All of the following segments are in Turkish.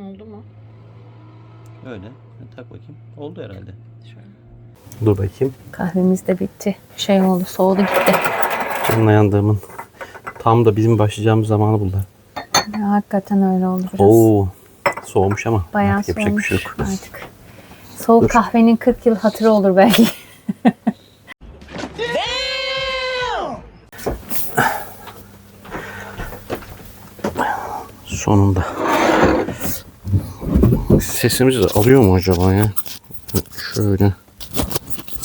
Oldu mu? Öyle. Tak bakayım. Oldu herhalde. Şöyle. Dur bakayım. Kahvemiz de bitti. Şey oldu, soğudu gitti. Canına yandığımın. Tam da bizim başlayacağımız zamanı buldular. Ya, hakikaten öyle oldu biraz. Oo. Soğumuş ama. Bayağı Artık yapacak bir soğumuş şey yok. artık. Soğuk Dur. kahvenin 40 yıl hatırı olur belki. Sesimizi de alıyor mu acaba ya? Şöyle.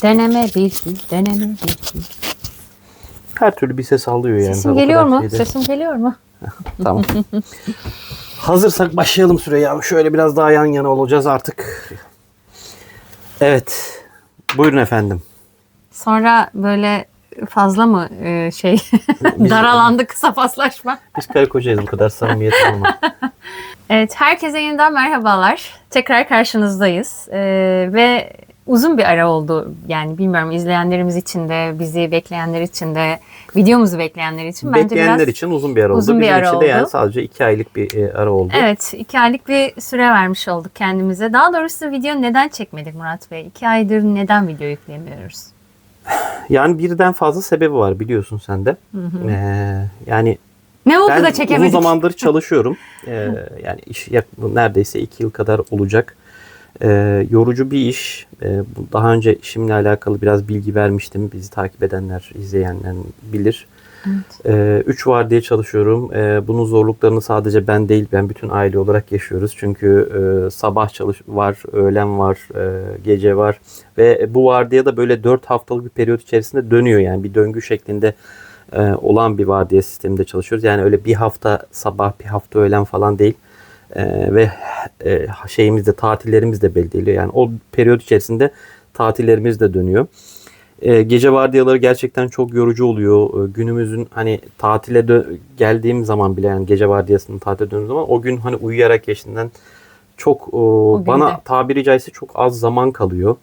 deneme bilgi, deneme bilgi. Her türlü bir ses alıyor yani. Sesim geliyor mu? şeyde- Sesim geliyor mu? Tamam. Hazırsak başlayalım Süreyya. Şöyle biraz daha yan yana olacağız artık. Evet. Buyurun efendim. Sonra böyle fazla mı e, şey daralandı kısa paslaşma? Biz karı kocayız bu kadar samimiyet olmaz. Evet, herkese yeniden merhabalar. Tekrar karşınızdayız. Ee, ve uzun bir ara oldu. Yani bilmiyorum izleyenlerimiz için de, bizi bekleyenler için de, videomuzu bekleyenler için bence Bekleyenler biraz... için uzun bir ara oldu. uzun bir Bizim ara için de yani oldu. sadece iki aylık bir e, ara oldu. Evet, iki aylık bir süre vermiş olduk kendimize. Daha doğrusu video neden çekmedik Murat Bey? İki aydır neden video yüklemiyoruz? Yani birden fazla sebebi var biliyorsun sen de. Ee, yani Ne oldu ben da uzun çekemedik? zamandır çalışıyorum. Ee, yani iş neredeyse iki yıl kadar olacak. Ee, yorucu bir iş. Ee, daha önce işimle alakalı biraz bilgi vermiştim. Bizi takip edenler, izleyenler bilir. Ee, üç var diye çalışıyorum. Ee, bunun zorluklarını sadece ben değil, ben bütün aile olarak yaşıyoruz. Çünkü e, sabah çalış var, öğlen var, e, gece var ve bu vardiya da böyle dört haftalık bir periyot içerisinde dönüyor yani bir döngü şeklinde e, olan bir vardiya sisteminde çalışıyoruz. Yani öyle bir hafta sabah, bir hafta öğlen falan değil. E, ve e, şeyimiz de tatillerimiz de belli değil. Yani o periyot içerisinde tatillerimiz de dönüyor. E, gece vardiyaları gerçekten çok yorucu oluyor. E, günümüzün hani tatile geldiğim zaman bile yani gece vardiyasının tatile döndüğüm zaman o gün hani uyuyarak geçtiğinden çok günde. bana tabiri caizse çok az zaman kalıyor.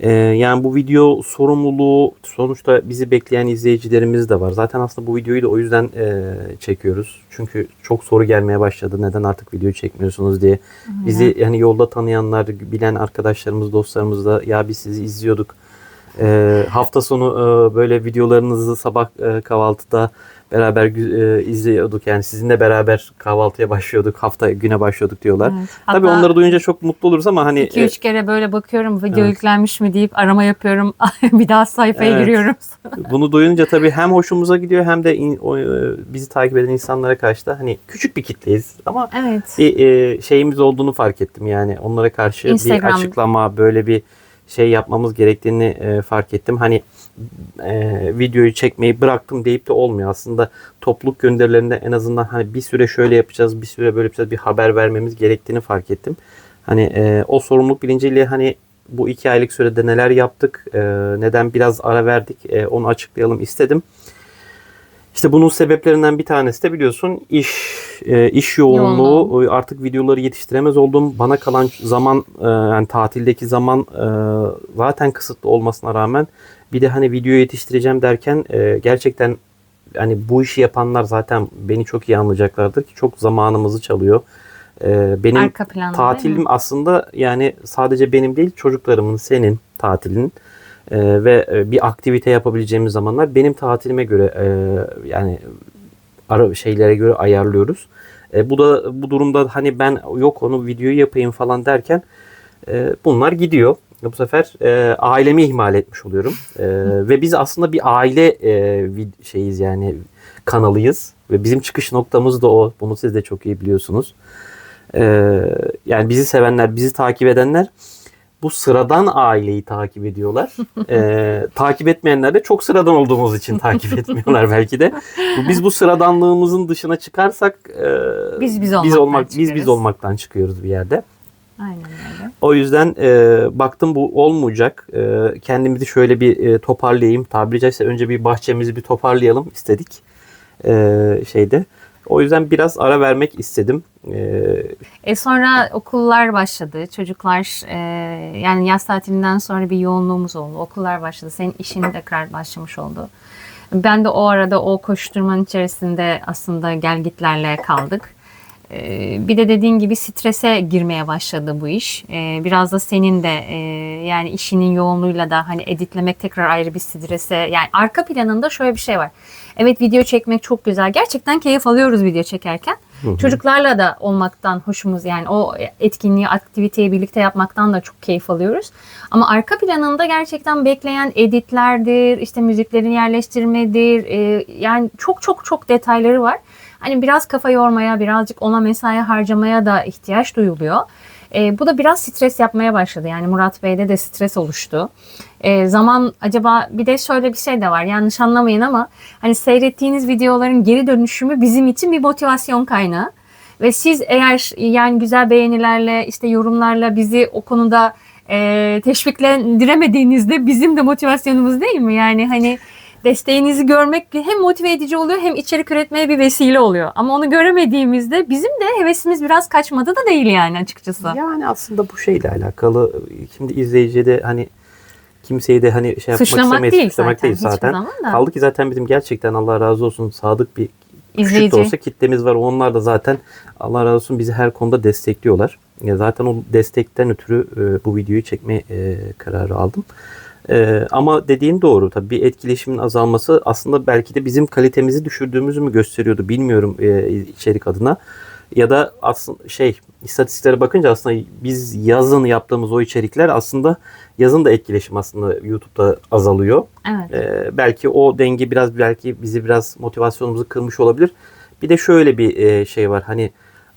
E, yani bu video sorumluluğu sonuçta bizi bekleyen izleyicilerimiz de var. Zaten aslında bu videoyu da o yüzden e, çekiyoruz. Çünkü çok soru gelmeye başladı. Neden artık video çekmiyorsunuz diye. Bizi yani yolda tanıyanlar, bilen arkadaşlarımız, dostlarımız da ya biz sizi izliyorduk. Ee, hafta sonu e, böyle videolarınızı sabah e, kahvaltıda beraber e, izliyorduk. Yani sizinle beraber kahvaltıya başlıyorduk. Hafta güne başlıyorduk diyorlar. Evet. Tabii Hatta onları duyunca çok mutlu oluruz ama hani iki e, üç kere böyle bakıyorum video Evet. yüklenmiş mi deyip arama yapıyorum. bir daha sayfaya Evet. giriyorum. bunu duyunca tabii hem hoşumuza gidiyor hem de in- o, e, bizi takip eden insanlara karşı da hani küçük bir kitleyiz ama Evet. bir e, şeyimiz olduğunu fark ettim yani onlara karşı Instagram. bir açıklama böyle bir şey yapmamız gerektiğini e, fark ettim. Hani e, videoyu çekmeyi bıraktım deyip de olmuyor. Aslında topluluk gönderilerinde en azından hani bir süre şöyle yapacağız, bir süre böyle yapacağız bir haber vermemiz gerektiğini fark ettim. Hani e, o sorumluluk bilinciyle hani bu iki aylık sürede neler yaptık, e, neden biraz ara verdik e, onu açıklayalım istedim. İşte bunun sebeplerinden bir tanesi de biliyorsun iş e, iş yoğunluğu Yoğunluğu. Artık videoları yetiştiremez oldum. Bana kalan zaman e, yani tatildeki zaman e, zaten kısıtlı olmasına rağmen bir de hani video yetiştireceğim derken e, gerçekten hani bu işi yapanlar zaten beni çok iyi anlayacaklardır ki çok zamanımızı çalıyor. E, benim Arka planda tatilim aslında yani sadece benim değil çocuklarımın senin tatilin e, ve e, bir aktivite yapabileceğimiz zamanlar benim tatilime göre e, yani ara şeylere göre ayarlıyoruz. E, bu da bu durumda hani ben yok onu videoyu yapayım falan derken e, bunlar gidiyor. Bu sefer e, ailemi ihmal etmiş oluyorum. E, ve biz aslında bir aile e, şeyiz yani kanalıyız ve bizim çıkış noktamız da o. Bunu siz de çok iyi biliyorsunuz. E, yani bizi sevenler, bizi takip edenler bu sıradan aileyi takip ediyorlar. E, takip etmeyenler de çok sıradan olduğumuz için takip etmiyorlar belki de. Biz bu sıradanlığımızın dışına çıkarsak e, Biz biz olmaktan olmak biz biz olmaktan çıkıyoruz bir yerde. Aynen öyle. O yüzden e, baktım bu olmayacak. E, kendimizi şöyle bir e, toparlayayım. Tabiri caizse önce bir bahçemizi bir toparlayalım istedik. E, şeyde. O yüzden biraz ara vermek istedim. E, E sonra okullar başladı. Çocuklar e, yani yaz tatilinden sonra bir yoğunluğumuz oldu. Okullar başladı. Senin işin tekrar başlamış oldu. Ben de o arada o koşturmanın içerisinde aslında gelgitlerle kaldık. Ee, bir de dediğin gibi strese girmeye başladı bu iş. Ee, biraz da senin de e, yani işinin yoğunluğuyla da hani editlemek tekrar ayrı bir strese. Yani arka planında şöyle bir şey var. Evet video çekmek çok güzel. Gerçekten keyif alıyoruz video çekerken. Çocuklarla da olmaktan hoşumuz yani o etkinliği, aktiviteyi birlikte yapmaktan da çok keyif alıyoruz. Ama arka planında gerçekten bekleyen editlerdir, işte müziklerin yerleştirmedir. e, yani çok çok çok detayları var. Hani biraz kafa yormaya, birazcık ona mesai harcamaya da ihtiyaç duyuluyor. E, bu da biraz stres yapmaya başladı. Yani Murat Bey'de de stres oluştu. E, zaman acaba bir de şöyle bir şey de var. Yanlış anlamayın ama hani seyrettiğiniz videoların geri dönüşümü bizim için bir motivasyon kaynağı. Ve siz eğer yani güzel beğenilerle işte yorumlarla bizi o konuda e, teşviklendiremediğinizde bizim de motivasyonumuz değil mi? Yani hani desteğinizi görmek hem motive edici oluyor hem içerik üretmeye bir vesile oluyor. Ama onu göremediğimizde bizim de hevesimiz biraz kaçmadı da değil yani açıkçası. Yani aslında bu şeyle alakalı. Şimdi izleyici de hani kimseyi de hani şey yapmak Suçlamak istemeyiz. değil suçlamak zaten, değil zaten. Kaldı ki zaten bizim gerçekten Allah razı olsun sadık bir küçük de İzleyici. olsa kitlemiz var. Onlar da zaten Allah razı olsun bizi her konuda destekliyorlar. Ya zaten o destekten ötürü e, bu videoyu çekme e, kararı aldım. E, ama dediğin doğru. Tabii bir etkileşimin azalması aslında belki de bizim kalitemizi düşürdüğümüzü mü gösteriyordu bilmiyorum e, içerik adına. Ya da aslında şey istatistiklere bakınca aslında biz yazın yaptığımız o içerikler aslında yazın da etkileşim aslında YouTube'da azalıyor. Evet. Ee, belki o denge biraz belki bizi biraz motivasyonumuzu kırmış olabilir. Bir de şöyle bir e, şey var. Hani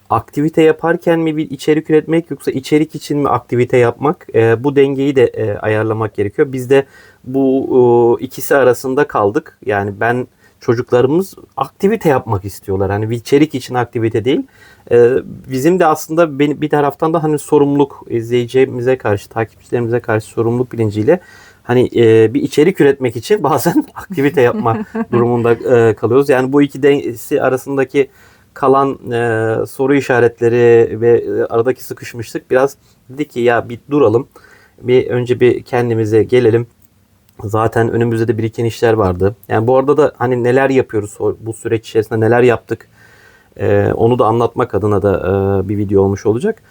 aktivite yaparken mi bir içerik üretmek yoksa içerik için mi aktivite yapmak? E, bu dengeyi de e, ayarlamak gerekiyor. Biz de bu e, ikisi arasında kaldık. Yani ben çocuklarımız aktivite yapmak istiyorlar. Hani bir içerik için aktivite değil. E, bizim de aslında bir taraftan da hani sorumluluk izleyicimize karşı, takipçilerimize karşı sorumluluk bilinciyle hani e, bir içerik üretmek için bazen aktivite yapma durumunda e, kalıyoruz. Yani bu iki dengesi arasındaki kalan e, soru işaretleri ve e, aradaki sıkışmışlık biraz dedik ki ya bir duralım. Bir önce bir kendimize gelelim. Zaten önümüzde de biriken işler vardı. Yani bu arada da hani neler yapıyoruz bu süreç içerisinde neler yaptık e, onu da anlatmak adına da e, bir video olmuş olacak.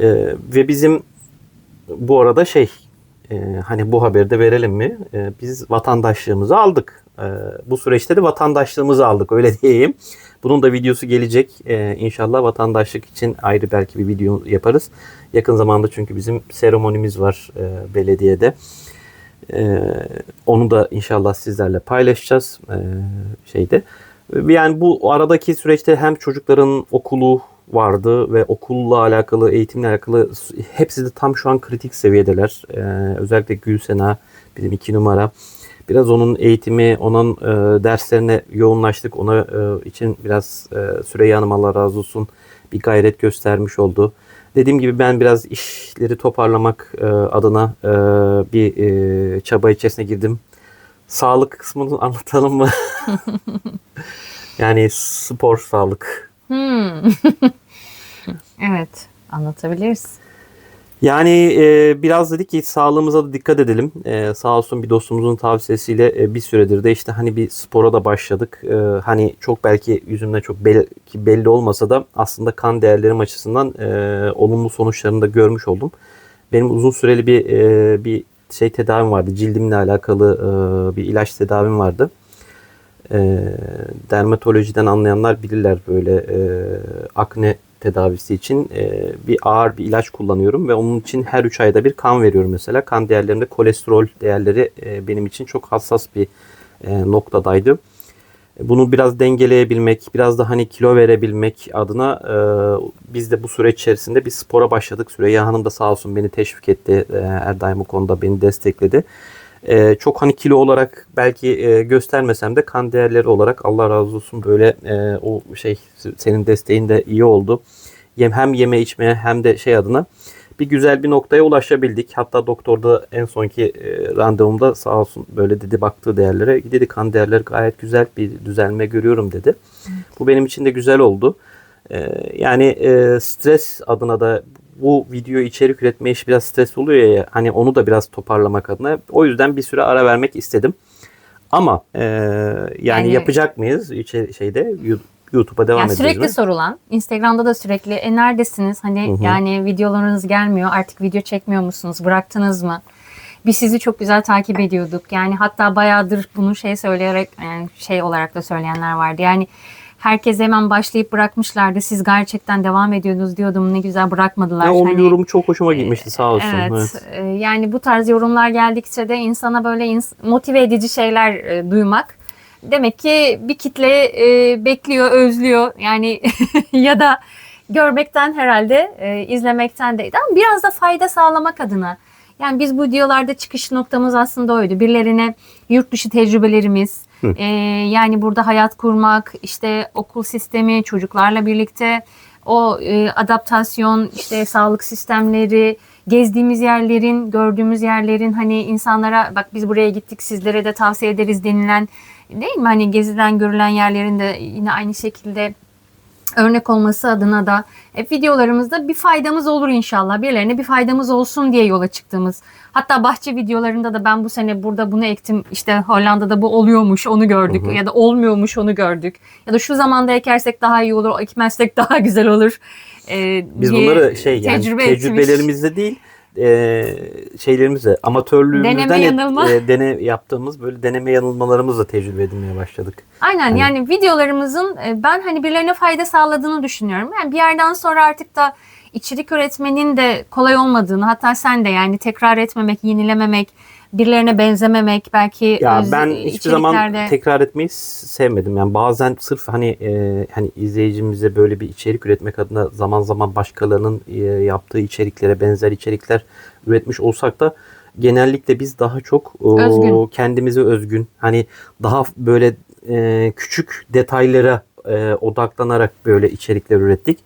E, ve bizim bu arada şey e, hani bu haberi de verelim mi? E, biz vatandaşlığımızı aldık. E, bu süreçte de vatandaşlığımızı aldık öyle diyeyim. Bunun da videosu gelecek. E, inşallah vatandaşlık için ayrı belki bir video yaparız. Yakın zamanda çünkü bizim seremonimiz var e, belediyede. E, onu da inşallah sizlerle paylaşacağız e, şeyde. Yani bu aradaki süreçte hem çocukların okulu vardı ve okulla alakalı, eğitimle alakalı hepsi de tam şu an kritik seviyedeler. Ee, özellikle Gülsena bizim iki numara. Biraz onun eğitimi, onun e, derslerine yoğunlaştık. Ona e, için biraz e, Süreyya Hanım Allah razı olsun bir gayret göstermiş oldu. Dediğim gibi ben biraz işleri toparlamak e, adına e, bir e, çaba içerisine girdim. Sağlık kısmını anlatalım mı? yani spor, sağlık. Hmm. evet, anlatabiliriz. Yani e, biraz dedik ki sağlığımıza da dikkat edelim. E, sağ olsun bir dostumuzun tavsiyesiyle e, bir süredir de işte hani bir spora da başladık. E, hani çok belki yüzümden çok belki belli olmasa da aslında kan değerlerim açısından e, olumlu sonuçlarını da görmüş oldum. Benim uzun süreli bir e, bir şey tedavim vardı. Cildimle alakalı e, bir ilaç tedavim vardı. E, dermatolojiden anlayanlar bilirler böyle e, akne tedavisi için e, bir ağır bir ilaç kullanıyorum ve onun için her 3 ayda bir kan veriyorum mesela. Kan değerlerimde kolesterol değerleri e, benim için çok hassas bir e, noktadaydı. Bunu biraz dengeleyebilmek, biraz da hani kilo verebilmek adına e, biz de bu süreç içerisinde bir spora başladık. Süreyya Hanım da sağ olsun beni teşvik etti. E, her daim o konuda beni destekledi. E, çok hani kilo olarak belki e, göstermesem de kan değerleri olarak Allah razı olsun böyle e, o şey senin desteğin de iyi oldu. Yem hem yeme içmeye hem de şey adına bir güzel bir noktaya ulaşabildik. Hatta doktorda en sonki e, randevumda sağ olsun böyle dedi baktığı değerlere dedi kan değerleri gayet güzel bir düzelme görüyorum dedi. Bu benim için de güzel oldu. E, yani e, stres adına da bu video içerik üretme işi biraz stres oluyor ya hani onu da biraz toparlamak adına o yüzden bir süre ara vermek istedim. Ama e, yani, Yani- yapacak mıyız içe- şeyde YouTube'a devam Yani sürekli mi? sorulan, Instagram'da da sürekli e, neredesiniz? Hani Hı hı. yani videolarınız gelmiyor. Artık video çekmiyor musunuz? Bıraktınız mı? Biz sizi çok güzel takip ediyorduk. Yani hatta bayağıdır bunu şey söyleyerek yani şey olarak da söyleyenler vardı. Yani herkes hemen başlayıp bırakmışlardı. Siz gerçekten devam ediyordunuz diyordum. Ne güzel bırakmadılar. Ya, onun Hani- yorumu çok hoşuma gitmişti sağ olsun. Evet. Evet. e, Yani bu tarz yorumlar geldikçe de insana böyle ins- motive edici şeyler e, duymak. Demek ki bir kitle e, bekliyor, özlüyor. Yani ya da görmekten herhalde e, izlemekten değil. Ama biraz da fayda sağlamak adına. Yani biz bu videolarda çıkış noktamız aslında oydu. Birilerine yurt dışı tecrübelerimiz, e, yani burada hayat kurmak, işte okul sistemi, çocuklarla birlikte o e, adaptasyon, işte sağlık sistemleri, gezdiğimiz yerlerin, gördüğümüz yerlerin hani insanlara bak biz buraya gittik sizlere de tavsiye ederiz denilen değil mi? Hani gezilen görülen yerlerin de yine aynı şekilde örnek olması adına da e, videolarımızda bir faydamız olur inşallah. Birilerine bir faydamız olsun diye yola çıktığımız. Hatta bahçe videolarında da ben bu sene burada bunu ektim. işte Hollanda'da bu oluyormuş onu gördük. Hı hı. Ya da olmuyormuş onu gördük. Ya da şu zamanda ekersek daha iyi olur, ekmezsek daha güzel olur. e, Biz bunları şey yani tecrübe etmiş. tecrübelerimizde değil e, şeylerimizle amatörlüğümüzden Deneme hep, yanılma. e, dene yaptığımız böyle deneme yanılmalarımızla tecrübe edinmeye başladık. Aynen Hani- yani videolarımızın e, ben hani birilerine fayda sağladığını düşünüyorum. Yani bir yerden sonra artık da içerik üretmenin de kolay olmadığını hatta sen de yani tekrar etmemek, yenilememek, birilerine benzememek belki Ya öz- ben hiçbir zaman içeriklerde- tekrar etmeyi sevmedim. Yani bazen sırf hani e, hani izleyicimize böyle bir içerik üretmek adına zaman zaman başkalarının e, yaptığı içeriklere benzer içerikler üretmiş olsak da genellikle biz daha çok Özgün. kendimize özgün hani daha böyle e, küçük detaylara e, odaklanarak böyle içerikler ürettik.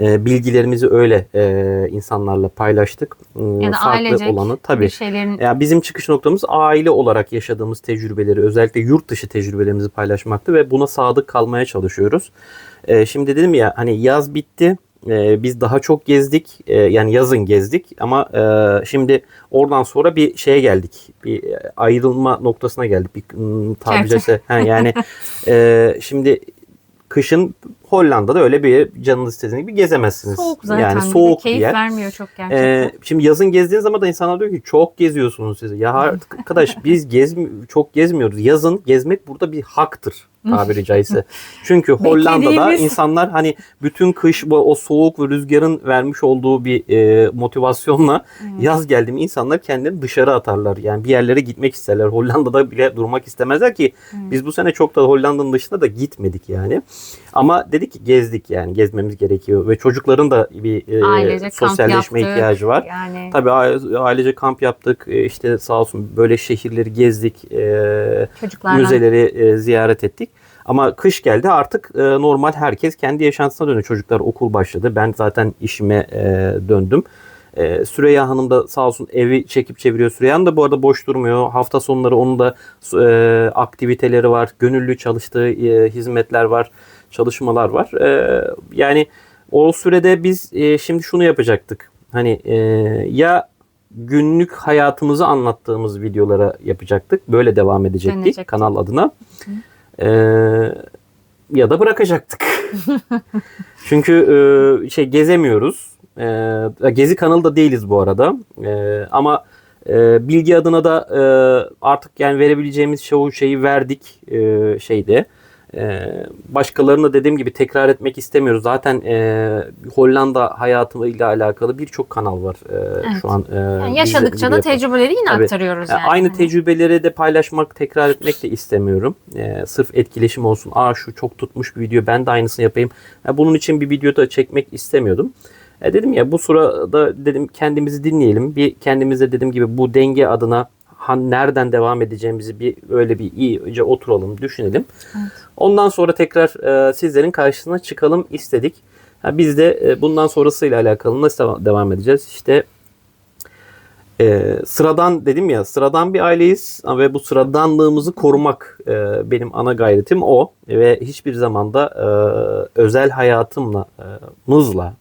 E, bilgilerimizi öyle e, insanlarla paylaştık. E, ya da farklı ailecek olanı tabii. bir şeylerin Ya bizim çıkış noktamız aile olarak yaşadığımız tecrübeleri, özellikle yurt dışı tecrübelerimizi paylaşmaktı ve buna sadık kalmaya çalışıyoruz. Ee, şimdi dedim ya hani yaz bitti. Ee, biz daha çok gezdik. Ee, yani yazın gezdik ama e, şimdi oradan sonra bir şeye geldik. Bir ayrılma noktasına geldik. Bir ım, tabiri caizse. Yani e, şimdi kışın Hollanda'da öyle bir canınız istediğiniz gibi gezemezsiniz. soğuk zaten yani de soğuk bir keyif yer. vermiyor çok gerçekten. Ee, şimdi yazın gezdiğin zaman da insanlar diyor ki çok geziyorsunuz siz. Ya arkadaş biz gezmi çok gezmiyoruz. Yazın gezmek burada bir haktır tabiri caizse. Çünkü Hollanda'da insanlar hani bütün kış o soğuk ve rüzgarın vermiş olduğu bir e, motivasyonla yaz geldi mi insanlar kendilerini dışarı atarlar. Yani bir yerlere gitmek isterler. Hollanda'da bile durmak istemezler ki biz bu sene çok da Hollanda'nın dışına da gitmedik yani. Ama dedik ki gezdik yani gezmemiz gerekiyor ve çocukların da bir e, Ailecek kamp sosyalleşme yaptık. ihtiyacı var. Yani Tabii aile- ailece kamp yaptık. E, işte sağ olsun böyle şehirleri gezdik. e, çocuklarla müzeleri e, ziyaret ettik. Ama kış geldi artık e, normal herkes kendi yaşantısına dönüyor. Çocuklar okul başladı. Ben zaten işime e, döndüm. E, Süreyya Hanım da sağ olsun evi çekip çeviriyor. Süreyya Hanım da bu arada boş durmuyor. Hafta sonları onun da e, aktiviteleri var. Gönüllü çalıştığı e, hizmetler var. Çalışmalar var. E, yani o sürede biz e, şimdi şunu yapacaktık. Hani e, ya günlük hayatımızı anlattığımız videolara yapacaktık. Böyle devam edecektik Dönecektik. kanal adına. Ee, ya da bırakacaktık. Çünkü e, şey gezemiyoruz. Ee, gezi kanalı da değiliz bu arada. Ee, ama e, bilgi adına da e, artık yani verebileceğimiz çoğu şeyi verdik e, şeyde. Ee, başkalarına dediğim gibi tekrar etmek istemiyoruz. Zaten e, Hollanda hayatıyla alakalı birçok kanal var e, Evet. şu an. e, yani yaşadıkça bize da tecrübeleri yine Tabii. aktarıyoruz Yani yani. aynı tecrübeleri de paylaşmak, tekrar etmek de istemiyorum. Ee, sırf etkileşim olsun. Aa şu çok tutmuş bir video ben de aynısını yapayım. Ya bunun için bir video da çekmek istemiyordum. E, dedim ya bu sırada dedim kendimizi dinleyelim. Bir kendimize dediğim gibi bu denge adına han nereden devam edeceğimizi bir öyle bir iyice oturalım, düşünelim. Ondan sonra tekrar e, sizlerin karşısına çıkalım istedik. Ha, biz de e, bundan sonrasıyla alakalı nasıl devam edeceğiz? İşte e, sıradan dedim ya sıradan bir aileyiz ve bu sıradanlığımızı korumak e, benim ana gayretim o ve hiçbir zamanda e, özel hayatımla e, mızla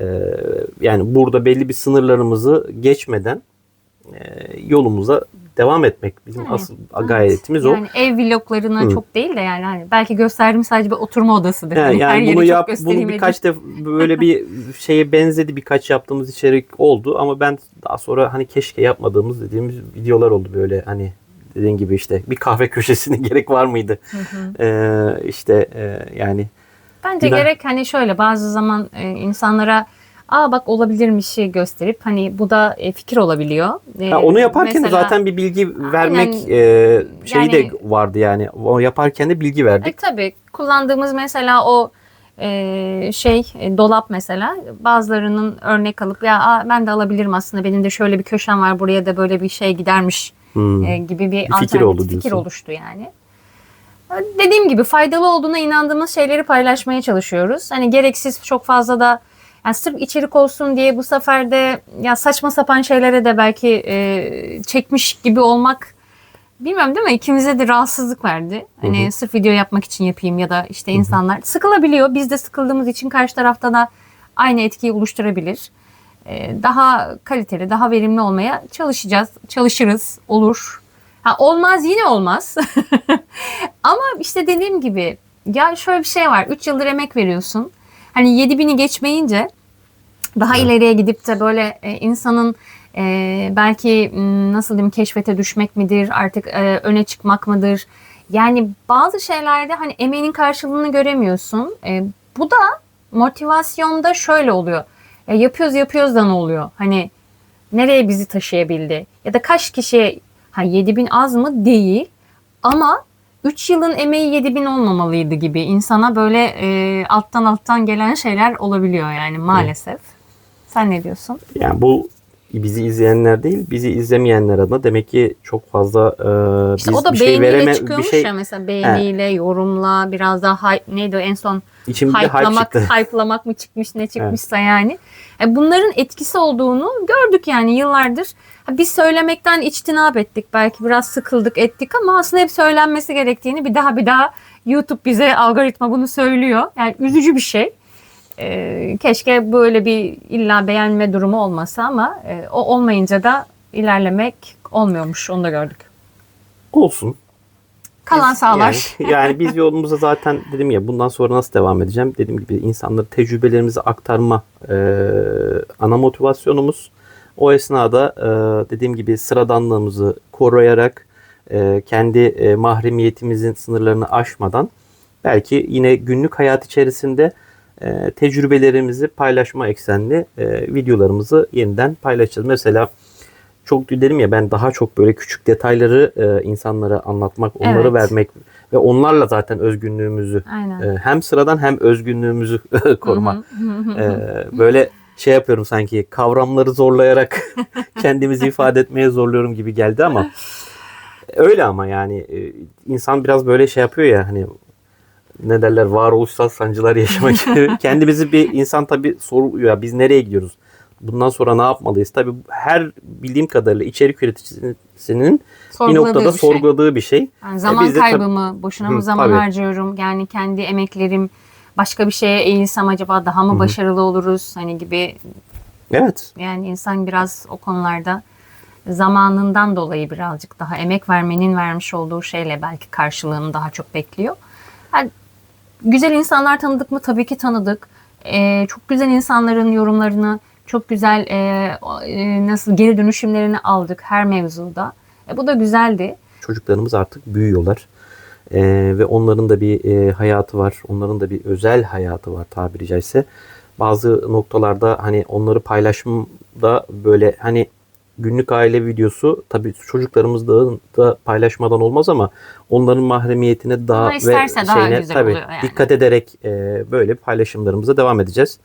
e, yani burada belli bir sınırlarımızı geçmeden yolumuza devam etmek bizim Yani, asıl gayretimiz o. Yani ev vloglarına Hı. çok değil de yani hani belki gösterdiğim sadece bir oturma odasıdır. Hani her yani yeri bunu yap bunu birkaç defa böyle bir şeye benzedi birkaç yaptığımız içerik oldu ama ben daha sonra hani keşke yapmadığımız dediğimiz videolar oldu böyle hani dediğin gibi işte bir kahve köşesine gerek var mıydı? Ee, işte e, yani Bence Güzel. gerek hani şöyle bazı zaman e, insanlara aa bak olabilirmişi gösterip hani bu da e, fikir olabiliyor. E, Ha, onu yaparken de mesela- zaten bir bilgi vermek Aynen. e, şeyi de Yani- vardı yani. O yaparken de bilgi verdik. E tabii kullandığımız mesela o e, şey e, dolap mesela bazılarının örnek alıp ya aa, ben de alabilirim aslında benim de şöyle bir köşem var buraya da böyle bir şey gidermiş Hmm. e, gibi bir, fikir alternatif oldu fikir diyorsun. oluştu yani. E, Dediğim gibi faydalı olduğuna inandığımız şeyleri paylaşmaya çalışıyoruz. Hani gereksiz çok fazla da yani sırf içerik olsun diye bu sefer de ya saçma sapan şeylere de belki e, çekmiş gibi olmak bilmiyorum değil mi? İkimize de rahatsızlık verdi. Hani Hı hı. sırf video yapmak için yapayım ya da işte insanlar sıkılabiliyor. Biz de sıkıldığımız için karşı tarafta da aynı etkiyi oluşturabilir. Ee, daha kaliteli, daha verimli olmaya çalışacağız. Çalışırız, olur. Ha, olmaz yine olmaz. Ama işte dediğim gibi ya şöyle bir şey var. 3 yıldır emek veriyorsun. Hani 7000'i geçmeyince daha ileriye gidip de böyle e, insanın e, belki nasıl diyeyim keşfete düşmek midir artık e, öne çıkmak mıdır? Yani bazı şeylerde hani emeğinin karşılığını göremiyorsun. E, bu da motivasyonda şöyle oluyor. Ya yapıyoruz yapıyoruz da ne oluyor? Hani nereye bizi taşıyabildi? Ya da kaç kişiye ha 7000 az mı? Değil. Ama 3 yılın emeği 7000 olmamalıydı gibi insana böyle e, alttan alttan gelen şeyler olabiliyor yani maalesef. Sen ne diyorsun? Yani bu bizi izleyenler değil, bizi izlemeyenler adına demek ki çok fazla e, İşte biz o da bir şey vereme bir şey ya mesela beğeniyle, yorumla, biraz daha hype, neydi o en son içimde hype hype'lamak, hype'lamak mı çıkmış ne çıkmışsa yani. E, bunların etkisi olduğunu gördük yani yıllardır. Biz söylemekten içtinap ettik. Belki biraz sıkıldık ettik ama aslında hep söylenmesi gerektiğini bir daha bir daha YouTube bize algoritma bunu söylüyor. Yani üzücü bir şey. E, keşke böyle bir illa beğenme durumu olmasa ama e, o olmayınca da ilerlemek olmuyormuş. Onu da gördük. Olsun. Kalan Biz- sağlar. Yani, yani biz yolumuza zaten dedim ya bundan sonra nasıl devam edeceğim? Dediğim gibi insanlara tecrübelerimizi aktarma e, ana motivasyonumuz. O esnada e, dediğim gibi sıradanlığımızı koruyarak e, kendi e, mahremiyetimizin sınırlarını aşmadan belki yine günlük hayat içerisinde e, tecrübelerimizi paylaşma eksenli e, videolarımızı yeniden paylaşacağız. Mesela çok dedim ya ben daha çok böyle küçük detayları e, insanlara anlatmak, onları Evet. vermek ve onlarla zaten özgünlüğümüzü Aynen. e, hem sıradan hem özgünlüğümüzü koruma. E, böyle şey yapıyorum sanki kavramları zorlayarak kendimizi ifade etmeye zorluyorum gibi geldi ama öyle ama yani e, insan biraz böyle şey yapıyor ya hani ne derler varoluşsal sancılar yaşamak. Kendimizi bir insan tabii soruyor ya biz nereye gidiyoruz? Bundan sonra ne yapmalıyız? Tabii her bildiğim kadarıyla içerik üreticisinin bir noktada bir şey. sorguladığı bir şey. Yani zaman biz de kaybı mı? Boşuna mı zaman tabii. harcıyorum? Yani kendi emeklerim başka bir şeye eğilsem acaba daha mı başarılı oluruz? Hani gibi Evet. yani insan biraz o konularda zamanından dolayı birazcık daha emek vermenin vermiş olduğu şeyle belki karşılığını daha çok bekliyor. Yani güzel insanlar tanıdık mı? Tabii ki tanıdık. Ee, çok güzel insanların yorumlarını, çok güzel e, e, nasıl geri dönüşümlerini aldık her mevzuda. E, bu da güzeldi. Çocuklarımız artık büyüyorlar. Ee, ve onların da bir e, hayatı var. Onların da bir özel hayatı var tabiri caizse. Bazı noktalarda hani onları paylaşımda böyle hani günlük aile videosu tabii çocuklarımızda da paylaşmadan olmaz ama onların mahremiyetine daha Ama ve daha şeyine güzel tabii yani. dikkat ederek e, böyle paylaşımlarımıza devam edeceğiz.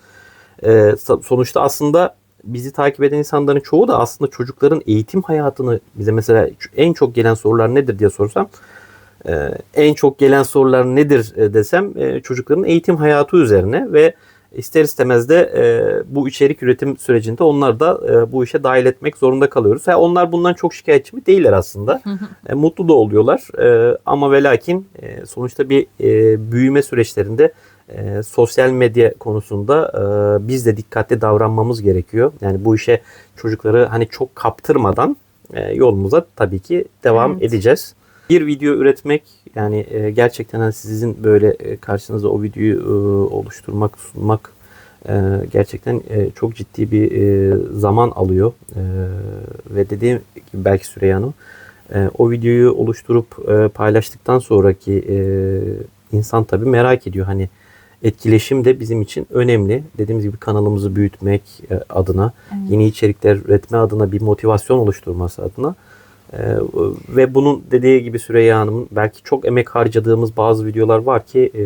E, sonuçta aslında bizi takip eden insanların çoğu da aslında çocukların eğitim hayatını bize mesela en çok gelen sorular nedir diye sorsam e, en çok gelen sorular nedir e, desem e, çocukların eğitim hayatı üzerine ve ister istemez de e, bu içerik üretim sürecinde onlar da e, bu işe dahil etmek zorunda kalıyoruz. Ha, onlar bundan çok şikayetçi mi değiller aslında. E, mutlu da oluyorlar E, ama ve lakin e, sonuçta bir e, büyüme süreçlerinde e, sosyal medya konusunda e, biz de dikkatli davranmamız gerekiyor. Yani bu işe çocukları hani çok kaptırmadan e, yolumuza tabii ki devam Evet. edeceğiz. Bir video üretmek yani e, gerçekten hani sizin böyle e, karşınızda o videoyu e, oluşturmak, sunmak e, gerçekten e, çok ciddi bir e, zaman alıyor. E, ve dediğim gibi belki Süreyya Hanım e, o videoyu oluşturup e, paylaştıktan sonraki e, insan tabii merak ediyor. Hani etkileşim de bizim için önemli. Dediğimiz gibi kanalımızı büyütmek e, adına, yeni içerikler üretme adına bir motivasyon oluşturması adına e, ve bunun dediği gibi Süreyya Hanım'ın belki çok emek harcadığımız bazı videolar var ki e,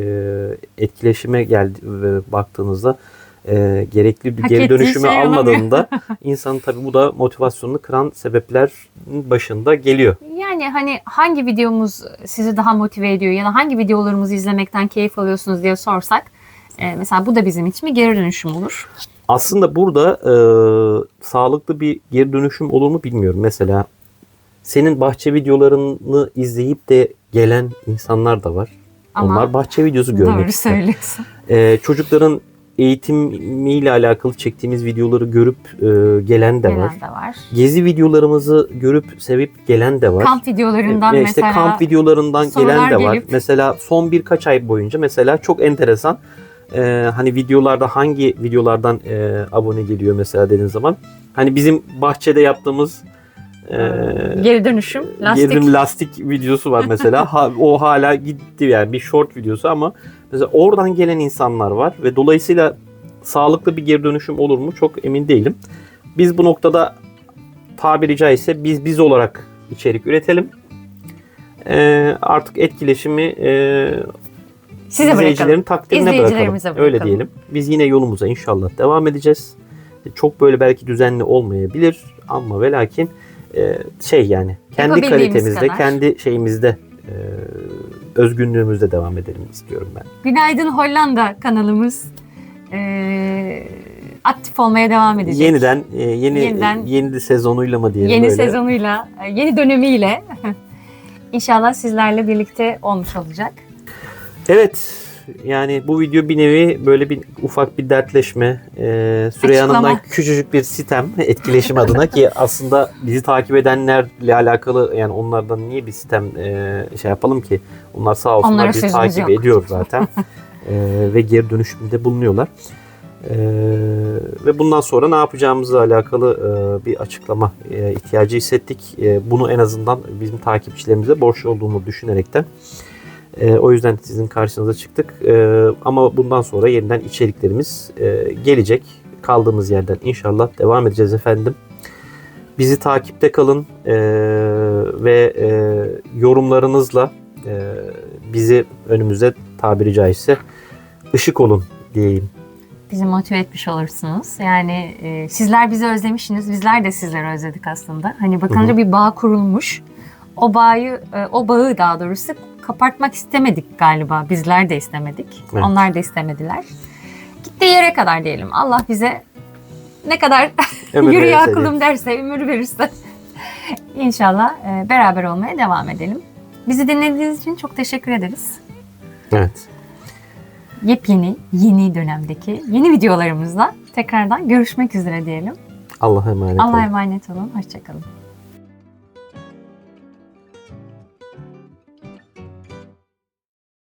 etkileşime geldi ve baktığınızda e, gerekli bir Hak geri dönüşümü şey almadığında insan tabii bu da motivasyonunu kıran sebeplerin başında geliyor. Yani hani hangi videomuz sizi daha motive ediyor ya da hangi videolarımızı izlemekten keyif alıyorsunuz diye sorsak e, mesela bu da bizim için bir geri dönüşüm olur. Aslında burada e, sağlıklı bir geri dönüşüm olur mu bilmiyorum. Mesela senin bahçe videolarını izleyip de gelen insanlar da var. Ama Onlar bahçe videosu görmek Doğru ister. söylüyorsun. E, çocukların eğitimiyle alakalı çektiğimiz videoları görüp e, gelen de Gelen var. de var. Gezi videolarımızı görüp sevip gelen de var. Kamp videolarından Ve işte mesela kamp videolarından gelen de var. gelip- Mesela son birkaç ay boyunca mesela çok enteresan e, hani videolarda hangi videolardan e, abone geliyor mesela dediğin zaman hani bizim bahçede yaptığımız e, geri dönüşüm, lastik. gerilim lastik videosu var mesela. Ha- o hala gitti yani bir short videosu ama mesela oradan gelen insanlar var ve dolayısıyla sağlıklı bir geri dönüşüm olur mu çok emin değilim. Biz bu noktada tabiri caizse biz biz olarak içerik üretelim. Ee, artık etkileşimi e, Size izleyicilerin bırakalım. takdirine bırakalım. İzleyicilerimize Öyle bırakalım. diyelim. Biz yine yolumuza inşallah devam edeceğiz. Çok böyle belki düzenli olmayabilir ama ve lakin e, şey yani kendi kalitemizde, kadar. kendi şeyimizde e, özgünlüğümüzde devam edelim istiyorum ben. Günaydın Hollanda kanalımız e, aktif olmaya devam edecek. Yeniden e, yeni Yeniden- yeni sezonuyla mı diyelim Yeni böyle. sezonuyla, yeni dönemiyle inşallah sizlerle birlikte olmuş olacak. Evet. Yani bu video bir nevi böyle bir ufak bir dertleşme. Ee, Süreyya. Hanım'dan küçücük bir sitem etkileşim adına ki aslında bizi takip edenlerle alakalı yani onlardan niye bir sitem e, şey yapalım ki? Onlar sağ olsunlar Onlara bizi takip yok. ediyor zaten. Ee, ve geri dönüşümde bulunuyorlar. Ee, ve bundan sonra ne yapacağımızla alakalı e, bir açıklama e, ihtiyacı hissettik. E, bunu en azından bizim takipçilerimize borç olduğunu düşünerekten e, o yüzden sizin karşınıza çıktık. E, ama bundan sonra yeniden içeriklerimiz e, gelecek. Kaldığımız yerden inşallah devam edeceğiz efendim. Bizi takipte kalın e, ve e, yorumlarınızla e, bizi önümüze tabiri caizse ışık olun diyeyim. Bizi motive etmiş olursunuz. Yani e, sizler bizi özlemişsiniz. Bizler de sizleri özledik aslında. Hani bakınca bir bağ kurulmuş. O bağı, e, o bağı daha doğrusu kapartmak istemedik galiba. Bizler de istemedik. Evet. Onlar da istemediler. Gittiği yere kadar diyelim. Allah bize ne kadar Ömür yürü ya verirse kulum derse, ömür verirse inşallah e, beraber olmaya devam edelim. Bizi dinlediğiniz için çok teşekkür ederiz. Evet. Yepyeni, yeni dönemdeki yeni videolarımızla tekrardan görüşmek üzere diyelim. Allah'a emanet olun. Allah'a emanet olun. Hoşçakalın.